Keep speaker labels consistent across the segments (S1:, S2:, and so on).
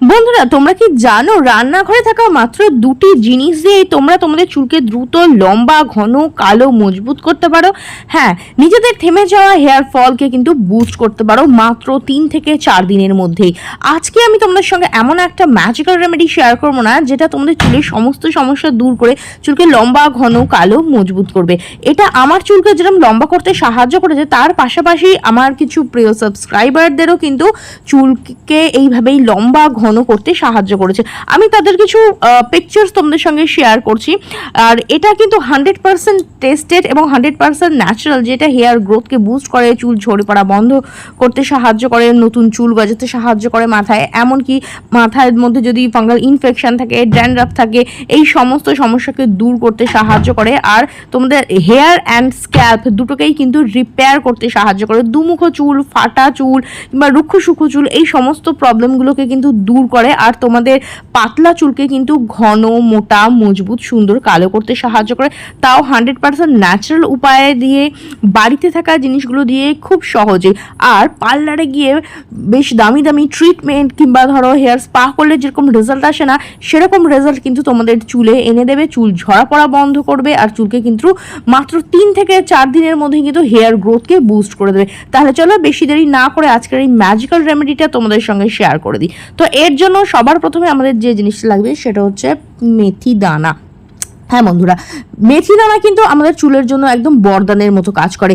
S1: বন্ধুরা, তোমরা কি জানো রান্নাঘরে থাকা মাত্র দুটি জিনিস দিয়েই তোমরা তোমাদের চুলকে দ্রুত, লম্বা, ঘন, কালো, মজবুত করতে পারো? হ্যাঁ নিজেদের থেমে যাওয়া হেয়ার ফলকে কিন্তু বুস্ট করতে পারো মাত্র তিন থেকে চার দিনের মধ্যেই। আজকে আমি তোমাদের সঙ্গে এমন একটা ম্যাজিক্যাল রেমেডি শেয়ার করব না, যেটা তোমাদের চুলের সমস্ত সমস্যা দূর করে চুলকে লম্বা, ঘন, কালো, মজবুত করবে। এটা আমার চুলকে যেরকম লম্বা করতে সাহায্য করেছে, তার পাশাপাশি আমার কিছু প্রিয় সাবস্ক্রাইবারদেরও কিন্তু চুলকে এইভাবেই লম্বা, ঘন করতে সাহায্য করেছে। আমি তাদের কিছু পিকচার্স তোমাদের সঙ্গে শেয়ার করছি। আর এটা কিন্তু হান্ড্রেড পার্সেন্ট টেস্টেড এবং হান্ড্রেড পার্সেন্ট ন্যাচারাল যেটা হেয়ার গ্রোথকে বুস্ট করে, চুল ঝরে পড়া বন্ধ করতে সাহায্য করে, নতুন চুল গজাতে সাহায্য করে মাথায়। এমনকি মাথার মধ্যে যদি ফাঙ্গাল ইনফেকশন থাকে ড্যান্ড্রাফ থাকে, এই সমস্ত সমস্যাকে দূর করতে সাহায্য করে। আর তোমাদের হেয়ার অ্যান্ড স্ক্যাল্প দুটোকেই কিন্তু রিপেয়ার করতে সাহায্য করে। দুমুখো চুল, ফাটা চুল কিংবা রুক্ষ সুক্ষ চুল, এই সমস্ত প্রবলেমগুলোকে কিন্তু দূর করে আর তোমাদের পাতলা চুলকে কিন্তু ঘন, মোটা, মজবুত, সুন্দর, কালো করতে সাহায্য করে। তাও হান্ড্রেড পার্সেন্ট ন্যাচারাল উপায়ে দিয়ে, বাড়িতে থাকা জিনিসগুলো দিয়ে খুব সহজে। আর পার্লারে গিয়ে বেশ দামি দামি ট্রিটমেন্ট কিংবা ধরো হেয়ার স্পা করলে যেরকম রেজাল্ট আসে না, সেরকম রেজাল্ট কিন্তু তোমাদের চুলে এনে দেবে। চুল ঝরা পড়া বন্ধ করবে আর চুলকে কিন্তু মাত্র তিন থেকে চার দিনের মধ্যে কিন্তু হেয়ার গ্রোথকে বুস্ট করে দেবে। তাহলে চলো বেশি দেরি না করে আজকের এই ম্যাজিক্যাল রেমেডিটা তোমাদের সঙ্গে শেয়ার করে দিই। তো এর জন্য সবার প্রথমে আমাদের যে জিনিসটা লাগবে সেটা হচ্ছে মেথি দানা। হ্যাঁ বন্ধুরা মেথি দানা কিন্তু আমাদের চুলের জন্য একদম বরদানের মতো কাজ করে।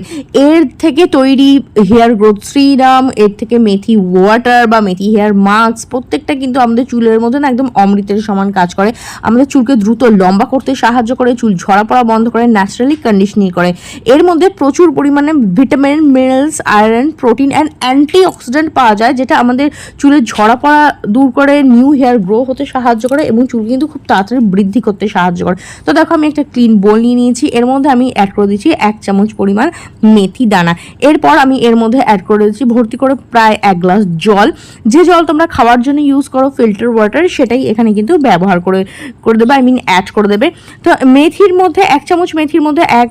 S1: এর থেকে তৈরি হেয়ার গ্রোথ শ্রীরাম, এর থেকে মেথি ওয়াটার বা মেথি হেয়ার মাস্ক, প্রত্যেকটা কিন্তু আমাদের চুলের মধ্যে না একদম অমৃতের সমান কাজ করে। আমাদের চুলকে দ্রুত লম্বা করতে সাহায্য করে, চুল ঝরা পড়া বন্ধ করে, ন্যাচারালি কন্ডিশনিং করে। এর মধ্যে প্রচুর পরিমাণে vitamin, minerals, iron, protein and antioxidant পাওয়া যায়, যেটা আমাদের চুলের ঝরা পড়া দূর করে, নিউ হেয়ার গ্রো হতে সাহায্য করে এবং চুল কিন্তু খুব তাড়াতাড়ি বৃদ্ধি করতে সাহায্য করে। তো দেখো আমি একটা ক্লিন বোল নিয়ে নিয়েছি। এর মধ্যে আমি অ্যাড করে দিচ্ছি এক চামচ পরিমাণ মেথি দানা। এরপর আমি এর মধ্যে অ্যাড করে দিচ্ছি ভর্তি করে প্রায় এক গ্লাস জল। যে জল তোমরা খাওয়ার জন্য ইউজ করো ফিল্টার ওয়াটার সেটাই এখানে কিন্তু ব্যবহার করে করে দেবে আই মিন অ্যাড করে দেবে। তো মেথির মধ্যে, এক চামচ মেথির মধ্যে এক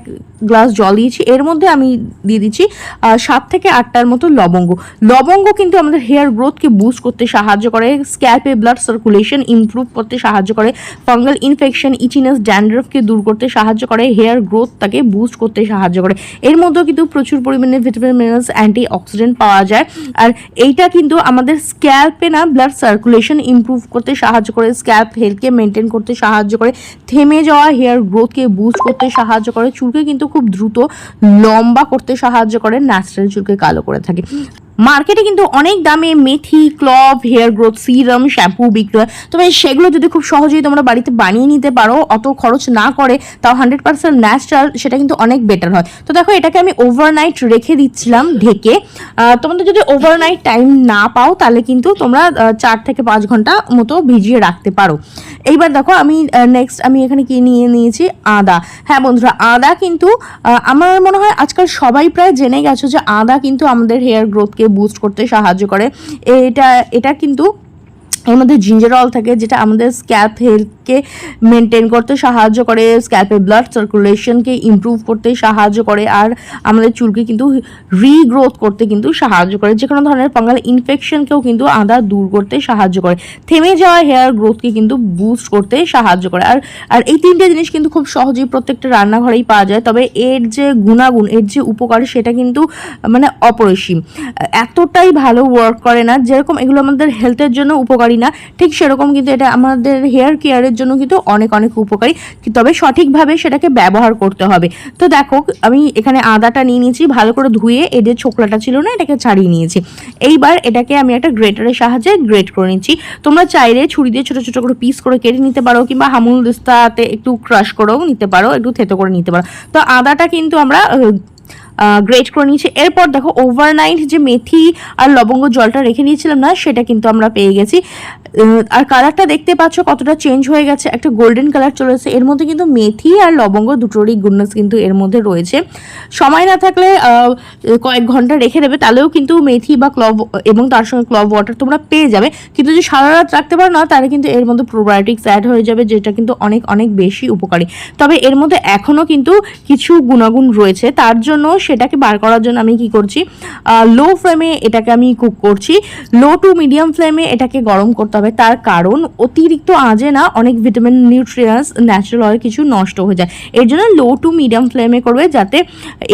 S1: গ্লাস জল দিয়েছি। এর মধ্যে আমি দিয়ে দিচ্ছি সাত থেকে আটটার মতো লবঙ্গ। লবঙ্গ কিন্তু আমাদের হেয়ার গ্রোথকে বুস্ট করতে সাহায্য করে স্ক্যাল্পে ব্লাড সার্কুলেশন ইমপ্রুভ করতে সাহায্য করে ফাঙ্গাল ইনফেকশন ইচিনেস ড্যান্ড্রফকে দূর করতে সাহায্য করে, হেয়ার গ্রোথটাকে বুস্ট করতে সাহায্য করে। এর মধ্যেও কিন্তু প্রচুর পরিমাণে ভিটামিন মিনারেলস অ্যান্টি অক্সিডেন্ট পাওয়া যায়। আর এইটা কিন্তু আমাদের স্ক্যাল্পে না ব্লাড সার্কুলেশন ইমপ্রুভ করতে সাহায্য করে স্ক্যাল্প হেলথকে মেনটেন করতে সাহায্য করে, থেমে যাওয়া হেয়ার গ্রোথকে বুস্ট করতে সাহায্য করে, চুলকে কিন্তু খুব দ্রুত লম্বা করতে সাহায্য করে ন্যাচারাল চুলকে কালো করে থাকে। মার্কেটে কিন্তু অনেক দামে মেথি clove hair growth serum shampoo বিক্রি হয় তবে সেগুলো যদি খুব সহজেই তোমরা বাড়িতে বানিয়ে নিতে পারো, অত খরচ না করে, তাও হান্ড্রেড পার্সেন্ট ন্যাচারাল সেটা কিন্তু অনেক বেটার হয়। তো দেখো, এটাকে আমি ওভারনাইট রেখে দিচ্ছিলাম ঢেকে। তোমাদের যদি ওভারনাইট টাইম না পাও, তাহলে কিন্তু তোমরা চার থেকে পাঁচ ঘণ্টা মতো ভিজিয়ে রাখতে পারো। এইবার দেখো, আমি নেক্সট আমি এখানে কি নিয়ে নিয়েছি? আদা। হ্যাঁ বন্ধুরা, আদা কিন্তু আমার মনে হয় আজকাল সবাই প্রায় জেনে গেছো যে আদা কিন্তু আমাদের হেয়ার গ্রোথকে বুস্ট করতে সাহায্য করে। এটা এটা কিন্তু এর মধ্যে জিঞ্জারল থাকে, যেটা আমাদের স্ক্যাল্প হেলথকে মেনটেন করতে সাহায্য করে স্ক্যাল্পের ব্লাড সার্কুলেশনকে ইমপ্রুভ করতে সাহায্য করে, আর আমাদের চুলকে কিন্তু রিগ্রোথ করতে কিন্তু সাহায্য করে। যে কোনো ধরনের ফাঙ্গাল ইনফেকশনকেও কিন্তু আদা দূর করতে সাহায্য করে। থেমে যাওয়া হেয়ার গ্রোথকে কিন্তু বুস্ট করতে সাহায্য করে। আর আর এই তিনটে জিনিস কিন্তু খুব সহজেই প্রত্যেকটা রান্নাঘরেই পাওয়া যায়। তবে এর যে গুণাগুণ, এর যে উপকার, সেটা কিন্তু মানে অপরিসীম। এতটাই ভালো ওয়ার্ক করে না, যেরকম এগুলো আমাদের হেলথের জন্য উপকারী না। ঠিক সেরকম কিন্তু এটা আমাদের হেয়ার কেয়ারের জন্য কিন্তু অনেক অনেক উপকারী। তবে সঠিকভাবে সেটাকে ব্যবহার করতে হবে। তো দেখো, আমি এখানে আদাটা নিয়ে নিয়েছি, ভালো করে ধুয়ে এর যে ছোকলাটা ছিল না, এটাকে ছাড়িয়ে নিয়েছি। এইবার এটাকে আমি একটা গ্রেটারের সাহায্যে গ্রেট করে নিচ্ছি। তোমরা চাইলে ছুরি দিয়ে ছোটো ছোটো করে পিস করে কেটে নিতে পারো, কিংবা হামুল দিস্তাতে একটু ক্রাশ করেও নিতে পারো, একটু থেতো করে নিতে পারো। তো আদাটা কিন্তু আমরা গ্রেট করে নিয়েছি। এরপর দেখো ওভারনাইট যে মেথি আর লবঙ্গ জলটা রেখে নিয়েছিলাম না, সেটা কিন্তু আমরা পেয়ে গেছি। আর কালারটা দেখতে পাচ্ছ কতটা চেঞ্জ হয়ে গেছে। একটা গোল্ডেন কালার চলে এসেছে। এর মধ্যে কিন্তু মেথি আর লবঙ্গ দুটোরই গুডনেস কিন্তু এর মধ্যে রয়েছে। সময় না থাকলে কয়েক ঘণ্টা রেখে দেবে, তাহলেও কিন্তু মেথি বা ক্লব এবং তার সঙ্গে ক্লব ওয়াটার তোমরা পেয়ে যাবে। কিন্তু যদি সারা রাত রাখতে পারো না, তাহলে কিন্তু এর মধ্যে প্রোবায়োটিক্স অ্যাড হয়ে যাবে, যেটা কিন্তু অনেক অনেক বেশি উপকারী। তবে এর মধ্যে এখনও কিন্তু কিছু গুণাগুণ রয়েছে। তার জন্য সেটাকে বার করার জন্য আমি কি করছি? লো ফ্লেমে এটাকে আমি কুক করছি। লো টু মিডিয়াম ফ্লেমে এটাকে গরম করতে হবে। তার কারণ অতিরিক্ত আজে না অনেক ভিটামিন নিউট্রিয়েন্টস ন্যাচারাল অয়েল কিছু নষ্ট হয়ে যায়। এর জন্য লো টু মিডিয়াম ফ্লেমে করবে যাতে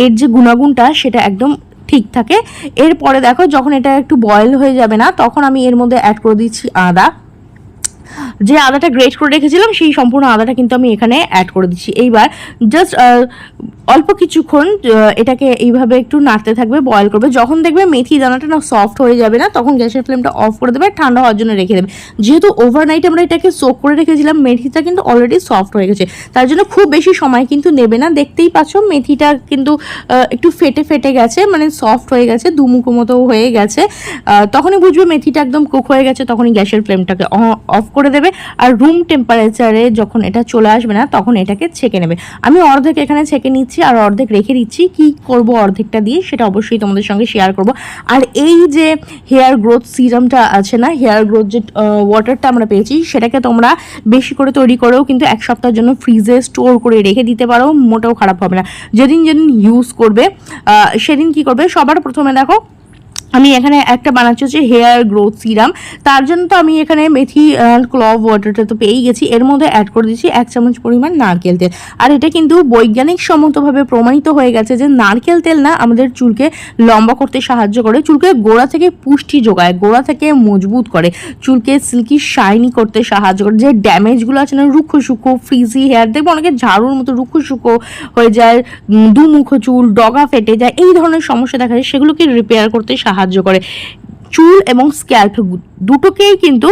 S1: এর যে গুণাগুণটা সেটা একদম ঠিক থাকে। এরপরে দেখো যখন এটা একটু বয়েল হয়ে যাবে না, তখন আমি এর মধ্যে অ্যাড করে দিচ্ছি আদা। যে আদাটা গ্রেট করে রেখেছিলাম, সেই সম্পূর্ণ আদাটা কিন্তু আমি এখানে অ্যাড করে দিচ্ছি। এইবার জাস্ট অল্প কিছুক্ষণ এটাকে এইভাবে একটু নাড়তে থাকবে বয়েল করবে। যখন দেখবে মেথি দানাটা না সফট হয়ে যাবে না, তখন গ্যাসের ফ্লেমটা অফ করে দেবে, ঠান্ডা হওয়ার জন্য রেখে দেবে। যেহেতু ওভারনাইট আমরা এটাকে সোক করে রেখেছিলাম, মেথিটা কিন্তু অলরেডি সফট হয়ে গেছে। তার জন্য খুব বেশি সময় কিন্তু নেবে না। দেখতেই পাচ্ছ মেথিটা কিন্তু একটু ফেটে ফেটে গেছে মানে সফট হয়ে গেছে, দুমুখো মতো হয়ে গেছে। তখনই বুঝবে মেথিটা একদম কুক হয়ে গেছে, তখনই গ্যাসের ফ্লেমটাকে অফ করে দেবে আর রুম টেম্পারেচারে যখন এটা চলে আসবে না, তখন এটাকে ছেঁকে নেবে। আমি অর্ধেক এখানে ছেঁকে নিচ্ছি আর অর্ধেক রেখে দিচ্ছি। কি করব অর্ধেকটা দিয়ে সেটা অবশ্যই তোমাদের সঙ্গে শেয়ার করব। আর এই যে হেয়ার গ্রোথ সিরামটা আছে না হেয়ার গ্রোথ যে ওয়াটারটা আমরা পেয়েছি, সেটাকে তোমরা বেশি করে তৈরি করেও কিন্তু এক সপ্তাহের জন্য ফ্রিজে স্টোর করে রেখে দিতে পারো, মোটেও খারাপ হবে না। যেদিন যেদিন ইউজ করবে সেদিন কি করবে? সবার প্রথমে দেখো আমি এখানে একটা বানাচ্ছি হচ্ছে হেয়ার গ্রোথ সিরাম তার জন্য তো আমি এখানে মেথি ক্লভ ওয়াটারটা তো পেয়েই গেছি। এর মধ্যে অ্যাড করে দিচ্ছি এক চামচ পরিমাণ নারকেল তেল। আর এটা কিন্তু বৈজ্ঞানিক সম্মতভাবে প্রমাণিত হয়ে গেছে যে নারকেল তেল না আমাদের চুলকে লম্বা করতে সাহায্য করে। চুলকে গোড়া থেকে পুষ্টি যোগায়, গোড়া থেকে মজবুত করে। চুলকে সিল্কি শাইনি করতে সাহায্য করে। যে ড্যামেজগুলো আছে না, রুক্ষ সুক্ষ ফ্রিজি হেয়ার দেখব অনেকে ঝাড়ুর মতো রুক্ষ সুক্ষ হয়ে যায় দুমুখ চুল, ডগা ফেটে যায়, এই ধরনের সমস্যা দেখা যায়, সেগুলোকে রিপেয়ার করতে সাহায্য করে। চুল এবং স্ক্যাল্প দুটোকেই কিন্তু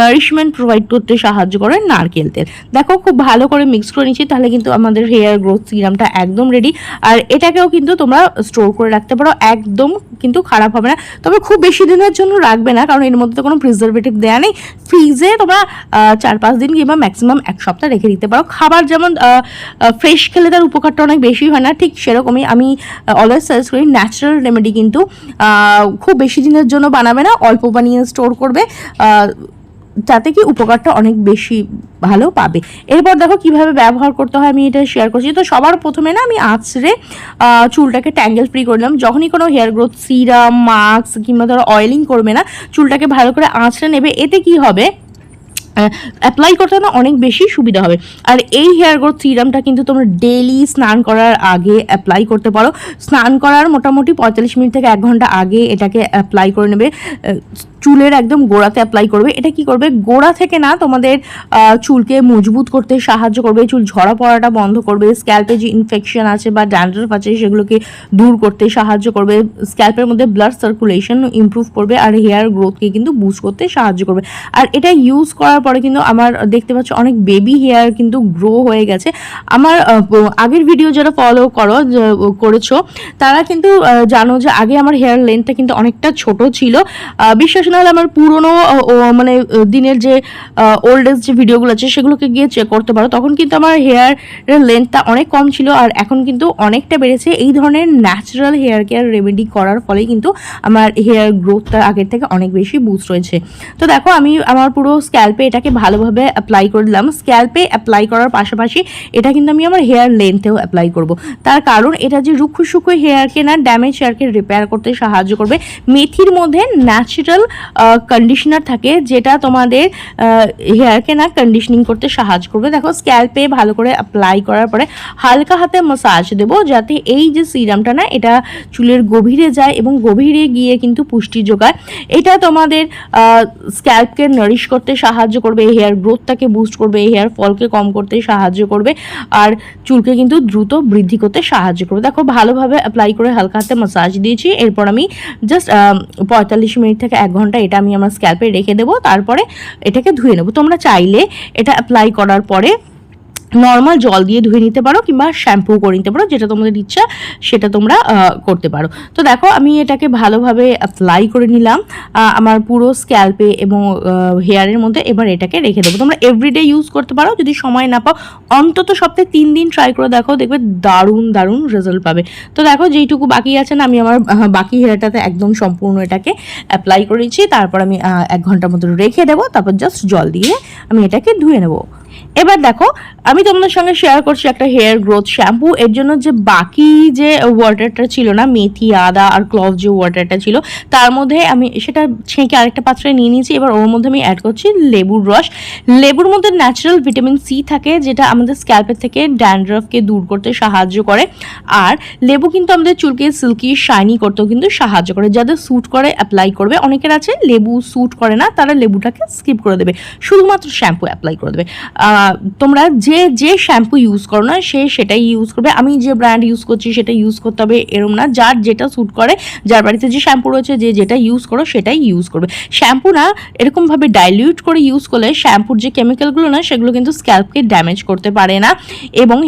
S1: নারিশমেন্ট প্রোভাইড করতে সাহায্য করে নারকেল তেল। দেখো, খুব ভালো করে মিক্স করে নিচ্ছি, তাহলে কিন্তু আমাদের হেয়ার গ্রোথ সিরামটা একদম রেডি আর এটাকেও কিন্তু তোমরা স্টোর করে রাখতে পারো, একদম কিন্তু খারাপ হবে না। তবে খুব বেশি দিনের জন্য রাখবে না, কারণ এর মধ্যে তো কোনো প্রিজারভেটিভ দেওয়া নেই। ফ্রিজে তোমরা চার পাঁচ দিন কিংবা ম্যাক্সিমাম এক সপ্তাহ রেখে দিতে পারো। খাবার যেমন ফ্রেশ খেলে তার উপকারটা অনেক বেশি হয় না, ঠিক সেরকমই আমি অলওয়েজ সাজেস্ট করি ন্যাচারাল রেমেডি কিন্তু খুব বেশি দিনের জন্য বানাবে না, অল্প বানিয়ে স্টোর করবে তাতে যাতে কি উপকারটা অনেক বেশি ভালো পাবে। এরপর দেখো কীভাবে ব্যবহার করতে হয়, আমি এটা শেয়ার করছি। তো সবার প্রথমে না আমি আঁচড়ে চুলটাকে ট্যাঙ্গেল ফ্রি করলাম যখনই কোনো হেয়ার গ্রোথ সিরাম মাস্ক কিংবা ধরো অয়েলিং করবে না, চুলটাকে ভালো করে আঁচড়ে নেবে। এতে কি হবে? অ্যাপ্লাই করতে না অনেক বেশি সুবিধা হবে। আর এই হেয়ার গ্রোথ সিরামটা কিন্তু তোমরা ডেলি স্নান করার আগে অ্যাপ্লাই করতে পারো। স্নান করার মোটামুটি পঁয়তাল্লিশ মিনিট থেকে এক ঘণ্টা আগে এটাকে অ্যাপ্লাই করে নেবে। চুলের একদম গোড়াতে অ্যাপ্লাই করবে। এটা কি করবে? গোড়া থেকে না তোমাদের চুলকে মজবুত করতে সাহায্য করবে। চুল ঝরা পড়াটা বন্ধ করবে। স্ক্যাল্পে যে ইনফেকশন আছে বা ড্যান্ড্রফ আছে সেগুলোকে দূর করতে সাহায্য করবে। স্ক্যাল্পের মধ্যে ব্লাড সার্কুলেশন ইমপ্রুভ করবে। আর হেয়ার গ্রোথকে কিন্তু বুস্ট করতে সাহায্য করবে। আর এটা ইউজ করার পরে কিন্তু আমার দেখতে পাচ্ছ অনেক বেবি হেয়ার কিন্তু গ্রো হয়ে গেছে। আমার আগের ভিডিও যারা ফলো করো করেছ, তারা কিন্তু জানো যে আগে আমার হেয়ার লেন্থটা কিন্তু অনেকটা ছোট ছিল। বিশ্বাস না হলে আমার পুরনো মানে দিনের যে ওল্ড যে ভিডিওগুলো আছে, সেগুলোকে গিয়ে চেক করতে পারো। তখন কিন্তু আমার হেয়ারের লেন্থটা অনেক কম ছিল আর এখন কিন্তু অনেকটা বেড়েছে। এই ধরনের ন্যাচারাল হেয়ার কেয়ার রেমেডি করার ফলে কিন্তু আমার হেয়ার গ্রোথটা আগের থেকে অনেক বেশি বুস্ট হয়েছে। তো দেখো, আমি আমার পুরো স্ক্যাল্পে এটাকে ভালোভাবে অ্যাপ্লাই করে দিলাম। স্ক্যাল্পে অ্যাপ্লাই করার পাশাপাশি এটা কিন্তু আমি আমার হেয়ার লেন্থেও অ্যাপ্লাই করব। তার কারণ এটা যে রুক্ষ সুক্ষ হেয়ারকে না ড্যামেজ হেয়ারকে রিপেয়ার করতে সাহায্য করবে। মেথির মধ্যে ন্যাচারাল কন্ডিশনার থাকে যেটা তোমাদের হেয়ারকে না কন্ডিশনিং করতে সাহায্য করবে। দেখো স্ক্যাল্পে ভালো করে অ্যাপ্লাই করার পরে হালকা হাতে মাসাজ দেবো যাতে এই যে সিরামটা না, এটা চুলের গভীরে যায় এবং গভীরে গিয়ে কিন্তু পুষ্টি যোগায়। এটা তোমাদের স্ক্যাল্পকে নারিশ করতে সাহায্য করবে হেয়ার গ্রোথটাকে বুস্ট করবে হেয়ার ফলকে কম করতে সাহায্য করবে আর চুলকে কিন্তু দ্রুত বৃদ্ধি করতে সাহায্য করবে। দেখো, ভালোভাবে অ্যাপ্লাই করে হালকা হাতে মাসাজ দিয়েছি, এরপর আমি জাস্ট পঁয়তাল্লিশ মিনিট থেকে এক ঘণ্টা এটা আমি আমার স্ক্যাল্পে রেখে দেবো, তারপরে এটাকে ধুয়ে নেব। তোমরা চাইলে এটা অ্যাপ্লাই করার পরে নর্মাল জল দিয়ে ধুয়ে নিতে পারো কিংবা শ্যাম্পু করে নিতে পারো, যেটা তোমাদের ইচ্ছা, সেটা তোমরা করতে পারো। তো দেখো, আমি এটাকে ভালোভাবে অ্যাপ্লাই করে নিলাম আমার পুরো স্ক্যাল্পে এবং হেয়ারের মধ্যে এবার এটাকে রেখে দেবো। তোমরা এভরিডে ইউজ করতে পারো, যদি সময় না পাও। অন্তত সপ্তাহে তিন দিন ট্রাই করে দেখো, দেখবে দারুণ দারুণ রেজাল্ট পাবে। তো দেখো, যেইটুকু বাকি আছে না, আমি আমার বাকি হেয়ারটাতে একদম সম্পূর্ণ এটাকে অ্যাপ্লাই করেছি তারপর আমি এক ঘণ্টার মতো রেখে দেবো, তারপর জাস্ট জল দিয়ে আমি এটাকে ধুয়ে নেব। এবার দেখো আমি তোমাদের সঙ্গে শেয়ার করছি একটা হেয়ার গ্রোথ শ্যাম্পু এর জন্য যে বাকি যে ওয়াটারটা ছিল না, মেথি, আদা আর ক্লভ যে ওয়াটারটা ছিল, তার মধ্যে আমি সেটা ছেঁকে আরেকটা পাত্রে নিয়ে নিয়েছি। এবার ওর মধ্যে আমি অ্যাড করছি লেবুর রস। লেবুর মধ্যে ন্যাচারাল ভিটামিন সি থাকে, যেটা আমাদের স্ক্যাল্পের থেকে ড্যান্ড্রফকে দূর করতে সাহায্য করে। আর লেবু কিন্তু আমাদের চুলকে সিল্কি শাইনি করতেও কিন্তু সাহায্য করে। যাদের স্যুট করে অ্যাপ্লাই করবে। অনেকের আছে লেবু স্যুট করে না, তারা লেবুটাকে স্কিপ করে দেবে। শুধুমাত্র শ্যাম্পু অ্যাপ্লাই করে দেবে। তোমরা যে যে যে শ্যাম্পু ইউজ করো না, সে সেটাই ইউজ করবে। আমি যে ব্র্যান্ড ইউজ করছি, সেটা ইউজ করতে হবে এরম না। যার যেটা স্যুট করে, যার বাড়িতে যে শ্যাম্পু রয়েছে, যে যেটা ইউজ করো, সেটাই ইউজ করবে। শ্যাম্পু না এরকমভাবে ডাইলিউট করে ইউজ করলে শ্যাম্পুর যে কেমিক্যালগুলো না, সেগুলো কিন্তু স্ক্যাল্পকে ড্যামেজ করতে পারে না। এবং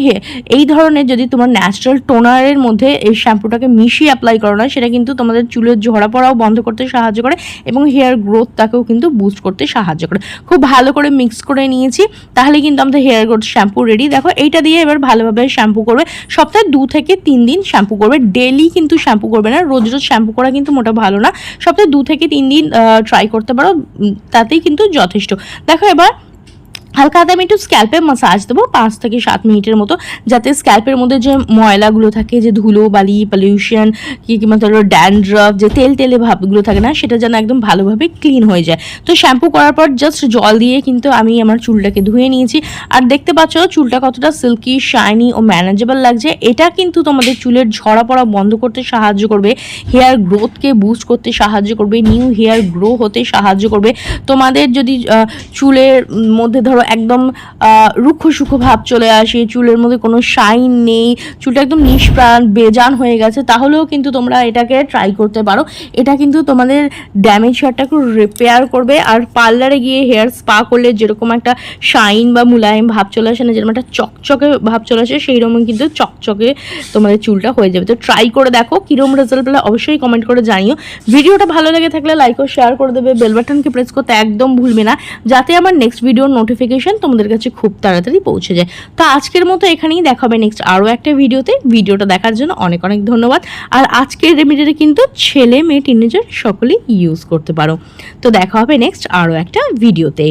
S1: এই ধরনের যদি তোমার ন্যাচারাল টোনারের মধ্যে এই শ্যাম্পুটাকে মিশিয়ে অ্যাপ্লাই করো না, সেটা কিন্তু তোমাদের চুলের ঝরা পড়াও বন্ধ করতে সাহায্য করে এবং হেয়ার গ্রোথটাকেও কিন্তু বুস্ট করতে সাহায্য করে। খুব ভালো করে মিক্স করে নিয়েছি, তাহলে কিন্তু আমাদের হেয়ার গ্রোথ শ্যাম্পু রেডি দেখো, এইটা দিয়ে এবার ভালোভাবে শ্যাম্পু করবে। সপ্তাহে দু থেকে তিন দিন শ্যাম্পু করবে। ডেলি কিন্তু শ্যাম্পু করবে না। রোজ রোজ শ্যাম্পু করা কিন্তু মোটা ভালো না। সপ্তাহে দু থেকে তিন দিন ট্রাই করতে পারো। তাতেই কিন্তু যথেষ্ট। দেখো এবার হালকা হাতে আমি একটু স্ক্যাল্পে মাসাজ দেবো, পাঁচ থেকে সাত মিনিটের মতো, যাতে স্ক্যাল্পের মধ্যে যে ময়লাগুলো থাকে, যে ধুলো, বালি পলিউশন কি কিংবা ধরো ড্যান্ড্রফ যে তেল তেলে ভাবগুলো থাকে না, সেটা যেন একদম ভালোভাবে ক্লিন হয়ে যায়। তো শ্যাম্পু করার পর জাস্ট জল দিয়ে কিন্তু আমি আমার চুলটাকে ধুয়ে নিয়েছি। আর দেখতে পাচ্ছ, চুলটা কতটা সিল্কি শাইনি ও ম্যানেজেবল লাগছে। এটা কিন্তু তোমাদের চুলের ঝরা পড়া বন্ধ করতে সাহায্য করবে হেয়ার গ্রোথকে বুস্ট করতে সাহায্য করবে নিউ হেয়ার গ্রো হতে সাহায্য করবে। তোমাদের যদি চুলের মধ্যে ধরো একদম রুক্ষ সুক্ষ ভাব চলে আসে, চুলের মধ্যে কোনো শাইন নেই, চুলটা একদম নিষ্প্রাণ, বেজান হয়ে গেছে, তাহলেও কিন্তু তোমরা এটাকে ট্রাই করতে পারো। এটা কিন্তু তোমাদের ড্যামেজ হেয়ারটাকে রিপেয়ার করবে, আর পার্লারে গিয়ে হেয়ার স্পা করলে যেরকম একটা শাইন বা মুলায়েম ভাব চলে আসে না, যেরকম একটা চকচকে ভাব চলে আসে সেই রকম কিন্তু চকচকে তোমাদের চুলটা হয়ে যাবে। তো ট্রাই করে দেখো কীরকম রেজাল্ট পেলে অবশ্যই কমেন্ট করে জানিও। ভিডিওটা ভালো লেগে থাকলে লাইক ও শেয়ার করে দেবে বেল বাটনকে প্রেস করতে একদম ভুলবে না। যাতে আমার নেক্সট ভিডিওর নোটিফিকেশন তোমাদের কাছে খুব তাড়াতাড়ি পৌঁছে যায়। তো আজকের মতো এখানেই দেখা হবে নেক্সট আরও একটা ভিডিওতে ভিডিওটা দেখার জন্য অনেক অনেক ধন্যবাদ। আর আজকের রেমিডিটা কিন্তু ছেলে মেয়ে টিনেজার সকলেই ইউজ করতে পারো। তো দেখা হবে নেক্সট আরও একটা ভিডিওতে